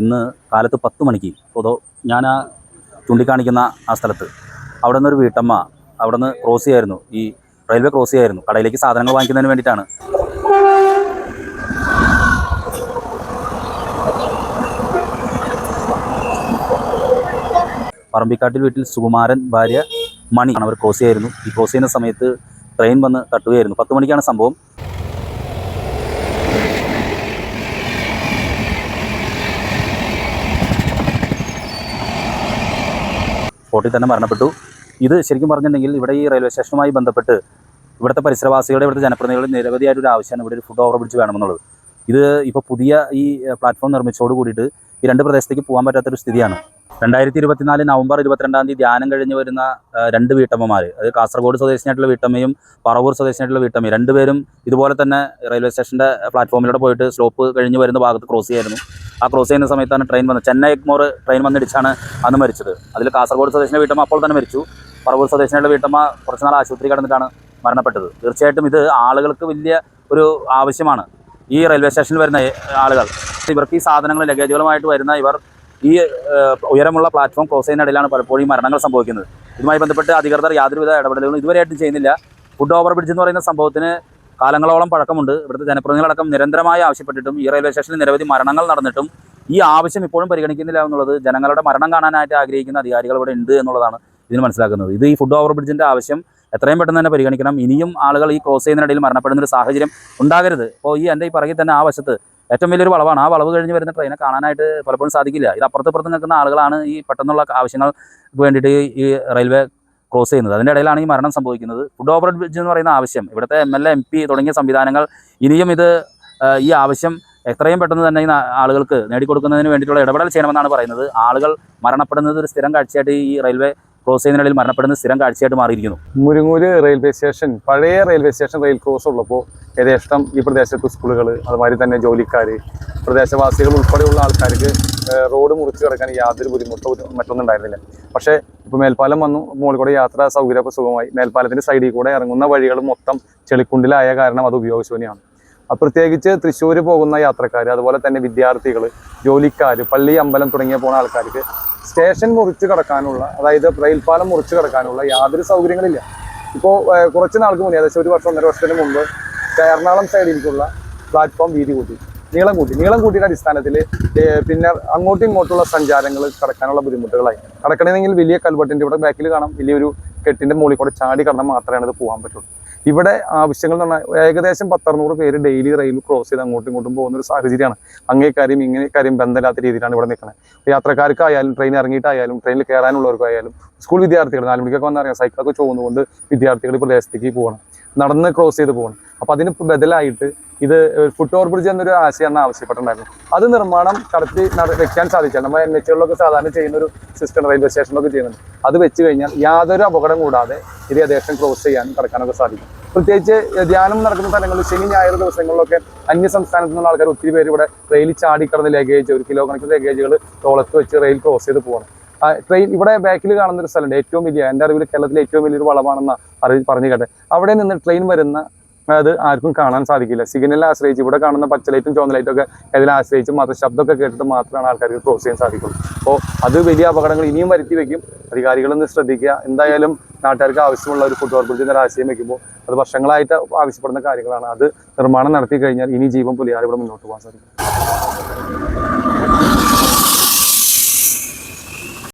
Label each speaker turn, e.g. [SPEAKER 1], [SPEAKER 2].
[SPEAKER 1] ഇന്ന് കാലത്ത് പത്ത് മണിക്ക് പൊതോ ഞാൻ ആ ചൂണ്ടിക്കാണിക്കുന്ന ആ സ്ഥലത്ത്. അവിടെ നിന്നൊരു വീട്ടമ്മ അവിടെ നിന്ന് ക്രോസ് ചെയ്യായിരുന്നു. ഈ റെയിൽവേ ക്രോസ് ചെയ്യായിരുന്നു. കടയിലേക്ക് സാധനങ്ങൾ വാങ്ങിക്കുന്നതിന് വേണ്ടിയിട്ടാണ്. പറമ്പിക്കാട്ടിൽ വീട്ടിൽ സുകുമാരൻ ഭാര്യ മണി ആണ് അവർ ക്രോസ് ചെയ്യായിരുന്നു. ഈ ക്രോസ് ചെയ്യുന്ന സമയത്ത് ട്രെയിൻ വന്ന് തട്ടുകയായിരുന്നു. പത്ത് മണിക്കാണ് സംഭവം. സ്പോട്ടിൽ തന്നെ മരണപ്പെട്ടു. ഇത് ശരിക്കും പറഞ്ഞിട്ടുണ്ടെങ്കിൽ ഇവിടെ ഈ റെയിൽവേ സ്റ്റേഷനുമായി ബന്ധപ്പെട്ട് ഇവിടുത്തെ പരിസരവാസികളുടെ ഇവിടുത്തെ ജനപ്രതിനിധികളുടെ നിരവധിയായിട്ടൊരു ആവശ്യമാണ് ഇവിടെ ഒരു ഫുഡ് ഓവർ ബ്രിഡ്ജ് വേണമെന്നുള്ളത്. ഇത് ഇപ്പോൾ പുതിയ ഈ പ്ലാറ്റ്ഫോം നിർമ്മിച്ചോട് കൂടിയിട്ട് ഈ രണ്ട് പ്രദേശത്തേക്ക് പോകാൻ പറ്റാത്തൊരു സ്ഥിതിയാണ്. രണ്ടായിരത്തി ഇരുപത്തിനാല് നവംബർ ഇരുപത്തിരണ്ടാം തീയതി ധ്യാനം കഴിഞ്ഞ് വരുന്ന രണ്ട് വീട്ടമ്മമാർ അത് കാസർഗോഡ് സ്വദേശിനായിട്ടുള്ള വീട്ടമ്മയും പറവൂർ സ്വദേശിനായിട്ടുള്ള വീട്ടമ്മയും രണ്ടുപേരും ഇതുപോലെ തന്നെ റെയിൽവേ സ്റ്റേഷന്റെ പ്ലാറ്റ്ഫോമിലൂടെ പോയിട്ട് സ്ലോപ്പ് കഴിഞ്ഞ് വരുന്ന ഭാഗത്ത് ക്രോസ് ചെയ്യായിരുന്നു. ആ ക്രോസ് ചെയ്യുന്ന സമയത്താണ് ട്രെയിൻ വന്നത്. ചെന്നൈ എഗ്മോർ ട്രെയിൻ വന്നിടിച്ചാണ് അന്ന് മരിച്ചത്. അതിൽ കാസർഗോഡ് സ്വദേശിയുടെ വീട്ടമ്മ അപ്പോൾ തന്നെ മരിച്ചു. പറവൂർ സ്വദേശിനുള്ള വീട്ടമ്മ കുറച്ച് നാൾ ആശുപത്രി കിടന്നിട്ടാണ് മരണപ്പെട്ടത്. തീർച്ചയായിട്ടും ഇത് ആളുകൾക്ക് വലിയ ഒരു ആവശ്യമാണ്. ഈ റെയിൽവേ സ്റ്റേഷനിൽ വരുന്ന ആളുകൾ ഇവർക്ക് ഈ സാധനങ്ങൾ ലഗേജുകളുമായിട്ട് വരുന്ന ഇവർ ഈ ഉയരമുള്ള പ്ലാറ്റ്ഫോം ക്രോസ് ഇടയിലാണ് പലപ്പോഴും മരണങ്ങൾ സംഭവിക്കുന്നത്. ഇതുമായി ബന്ധപ്പെട്ട് അധികൃതർ യാതൊരുവിധ ഇടപെടലുകളും ഇതുവരെയായിട്ടും ചെയ്യുന്നില്ല. ഫുഡ് ഓവർ ബ്രിഡ്ജ് എന്ന് പറയുന്ന സംഭവത്തിന് കാലങ്ങളോളം പഴക്കമുണ്ട്. ഇവിടുത്തെ ജനപ്രതിനിധികളടക്കം നിരന്തരമായി ആവശ്യപ്പെട്ടിട്ടും ഈ റെയിൽവേ സ്റ്റേഷനിൽ നിരവധി മരണങ്ങൾ നടന്നിട്ടും ഈ ആവശ്യം ഇപ്പോഴും പരിഗണിക്കുന്നില്ല എന്നുള്ളത് ജനങ്ങളുടെ മരണം കാണാനായിട്ട് ആഗ്രഹിക്കുന്ന അധികാരികൾ ഇവിടെ ഉണ്ട് എന്നുള്ളതാണ് ഇതിന് മനസ്സിലാക്കുന്നത്. ഇത് ഈ ഫുഡ് ഓവർ ബ്രിഡ്ജിന്റെ ആവശ്യം എത്രയും പെട്ടെന്ന് തന്നെ പരിഗണിക്കണം. ഇനിയും ആളുകൾ ഈ ക്രോസ് ചെയ്യുന്നതിനിടയിൽ മരണപ്പെടുന്ന ഒരു സാഹചര്യം ഉണ്ടാകരുത്. ഇപ്പോൾ ഈ എന്റെ ഈ പറകിൽ തന്നെ ആ വശത്ത് ഏറ്റവും വലിയൊരു വളവാണ്. ആ വളവ് കഴിഞ്ഞ് വരുന്ന ട്രെയിനെ കാണാനായിട്ട് പലപ്പോഴും സാധിക്കില്ല. ഇത് അപ്പുറത്ത് നിൽക്കുന്ന ആളുകളാണ് ഈ പെട്ടെന്നുള്ള ആവശ്യങ്ങൾക്ക് വേണ്ടിയിട്ട് ഈ റെയിൽവേ ക്രോസ് ചെയ്യുന്നത്. അതിന്റെ ഇടയിലാണ് ഈ മരണം സംഭവിക്കുന്നത്. ഫുഡ് ഓവർ ബ്രിഡ്ജ് എന്ന് പറയുന്ന ആവശ്യം ഇവിടുത്തെ M L A M P തുടങ്ങിയ സംവിധാനങ്ങൾ ഇനിയും ഇത് ഈ ആവശ്യം എത്രയും പെട്ടെന്ന് തന്നെ ഈ ആളുകൾക്ക് നേടിക്കൊടുക്കുന്നതിന് വേണ്ടിയിട്ടുള്ള ഇടപെടൽ ചെയ്യണമെന്നാണ് പറയുന്നത്. ആളുകൾ മരണപ്പെടുന്നത് ഒരു സ്ഥിരം കാഴ്ചയായിട്ട് ഈ റെയിൽവേ ക്രോസ് ചെയ്യുന്നതിനിടയിൽ മരണപ്പെടുന്ന സ്ഥിരം കാഴ്ചയായിട്ട് മാറിയിരിക്കുന്നു.
[SPEAKER 2] മുരുങ്ങൂര് റെയിൽവേ സ്റ്റേഷൻ പഴയ റെയിൽവേ സ്റ്റേഷൻ റെയിൽ ക്രോസ് ഉള്ളപ്പോൾ യഥേഷ്ടം ഈ പ്രദേശത്ത് സ്കൂളുകൾ അതുമാതിരി തന്നെ ജോലിക്കാർ പ്രദേശവാസികൾ ഉൾപ്പെടെയുള്ള ആൾക്കാർക്ക് റോഡ് മുറിച്ച് കിടക്കാൻ യാതൊരു ബുദ്ധിമുട്ടോ മറ്റൊന്നും ഉണ്ടായിരുന്നില്ല. പക്ഷേ ഇപ്പോൾ മേൽപ്പാലം വന്നു മുകളിൽ കൂടെ യാത്രാ സൗകര്യമൊക്കെ സുഖമായി. മേൽപ്പാലത്തിന്റെ സൈഡിൽ കൂടെ ഇറങ്ങുന്ന വഴികൾ മൊത്തം ചെളിക്കുണ്ടിലായ കാരണം അത് അപ്പോൾ പ്രത്യേകിച്ച് തൃശ്ശൂർ പോകുന്ന യാത്രക്കാർ അതുപോലെ തന്നെ വിദ്യാർത്ഥികൾ ജോലിക്കാർ പള്ളി അമ്പലം തുടങ്ങിയ പോകുന്ന ആൾക്കാർക്ക് സ്റ്റേഷൻ മുറിച്ചു കടക്കാനുള്ള അതായത് റെയിൽ പാലം മുറിച്ചു കടക്കാനുള്ള യാതൊരു സൗകര്യങ്ങളില്ല. ഇപ്പോൾ കുറച്ച് നാൾക്ക് മുന്നേ ഏകദേശം ഒരു വർഷം ഒന്നര വർഷത്തിന് മുമ്പ് എറണാകുളം സൈഡിലേക്കുള്ള പ്ലാറ്റ്ഫോം വീതി കൂട്ടി. നീളം കൂട്ടി. നീളം കൂട്ടിയുടെ അടിസ്ഥാനത്തിൽ പിന്നെ അങ്ങോട്ടും ഇങ്ങോട്ടുള്ള സഞ്ചാരങ്ങൾ കടക്കാനുള്ള ബുദ്ധിമുട്ടുകളായി. കടക്കണമെങ്കിൽ വലിയ കൽവട്ടിന്റെ ഇവിടെ ബാക്കിൽ കാണാം. വലിയൊരു കെട്ടിന്റെ മുകളിൽ കൂടെ ചാടി കടന്നാൽ മാത്രമേ അത് പോകാൻ പറ്റുള്ളൂ. ഇവിടെ ആവശ്യങ്ങൾ എന്ന് പറഞ്ഞാൽ ഏകദേശം പത്തറുന്നൂറ് പേര് ഡെയിലി റെയിൽ ക്രോസ് ചെയ്ത് അങ്ങോട്ടും ഇങ്ങോട്ടും പോകുന്ന ഒരു സാഹചര്യമാണ്. അങ്ങേ കാര്യം ഇങ്ങനെ കാര്യം ബന്ധമില്ലാത്ത രീതിയിലാണ് ഇവിടെ നിൽക്കുന്നത് യാത്രക്കാർക്കായാലും ട്രെയിൻ ഇറങ്ങിയിട്ടായാലും ട്രെയിനിൽ കയറാനുള്ളവർക്കായാലും സ്കൂൾ വിദ്യാർത്ഥികൾ നാല് മണിക്കൊക്കെ വന്നറിയാം സൈക്കിളൊക്കെ ചോന്നുകൊണ്ട് വിദ്യാർത്ഥികൾ പ്രദേശത്തേക്ക് പോകണം. നടന്ന് ക്രോസ് ചെയ്ത് പോകണം. അപ്പോൾ അതിന് ബദലായിട്ട് ഇത് ഫുട് ഓവർ ബ്രിഡ്ജ് എന്നൊരു ആശയം ആശയമാണ് ആവശ്യപ്പെട്ടിട്ടുണ്ടായിരുന്നു അത് നിർമ്മാണം കടത്തി വെക്കാൻ സാധിച്ചാൽ നമ്മൾ എൻ എച്ചുകളിലൊക്കെ സാധാരണ ചെയ്യുന്ന ഒരു സിസ്റ്റം റെയിൽവേ സ്റ്റേഷനിലൊക്കെ ചെയ്യുന്നുണ്ട് അത് വെച്ച് കഴിഞ്ഞാൽ യാതൊരു അപകടം കൂടാതെ ഇത് ഏകദേശം ക്രോസ് ചെയ്യാനും കടക്കാനൊക്കെ സാധിക്കും. പ്രത്യേകിച്ച് ധ്യാനം നടക്കുന്ന സ്ഥലങ്ങളിൽ ശനി ഞായർ ദിവസങ്ങളിലൊക്കെ അന്യ നിന്നുള്ള ആൾക്കാർ ഒത്തിരി പേര് ഇവിടെ റെയിലിൽ ചാടിക്കടന്ന് ലഗേജ് ഒരു കിലോ കണക്കിന് ലഗേജുകൾ തോളത്ത് വെച്ച് റെയിൽ ക്രോസ് ചെയ്ത് പോകണം ട്രെയിൻ ഇവിടെ ബാക്കിൽ കാണുന്ന ഒരു സ്ഥലമുണ്ട് ഏറ്റവും വലിയ എന്റെ അറിവിൽ കേരളത്തിലെ ഏറ്റവും വലിയൊരു വളമാണെന്ന് അറി പറഞ്ഞു കേട്ടെ അവിടെ നിന്ന് ട്രെയിൻ വരുന്ന അത് ആർക്കും കാണാൻ സാധിക്കില്ല. സിഗ്നലിനെ ആശ്രയിച്ച് ഇവിടെ കാണുന്ന പച്ചലൈറ്റും ചോന്നലൈറ്റും ഒക്കെ അതിനെ ആശ്രയിച്ച് മാത്രം ശബ്ദമൊക്കെ കേട്ടിട്ട് മാത്രമാണ് ആൾക്കാർക്ക് ക്രോസ് ചെയ്യാൻ സാധിക്കുള്ളൂ അപ്പോൾ അത് വലിയ അപകടങ്ങൾ ഇനിയും വരുത്തി വയ്ക്കും അധികാരികളൊന്ന് ശ്രദ്ധിക്കുക. എന്തായാലും നാട്ടുകാർക്ക് ആവശ്യമുള്ള ഒരു ഫുട്ബോൾ ബ്രിഡ്ജ് എന്നൊരു ആശയം വയ്ക്കുമ്പോൾ അത് വർഷങ്ങളായിട്ട് ആവശ്യപ്പെടുന്ന കാര്യങ്ങളാണ്. അത് നിർമ്മാണം നടത്തി കഴിഞ്ഞാൽ ഇനി ജീവൻ പുലിയാതെ ഇവിടെ മുന്നോട്ട് പോകാൻ സാധിക്കും.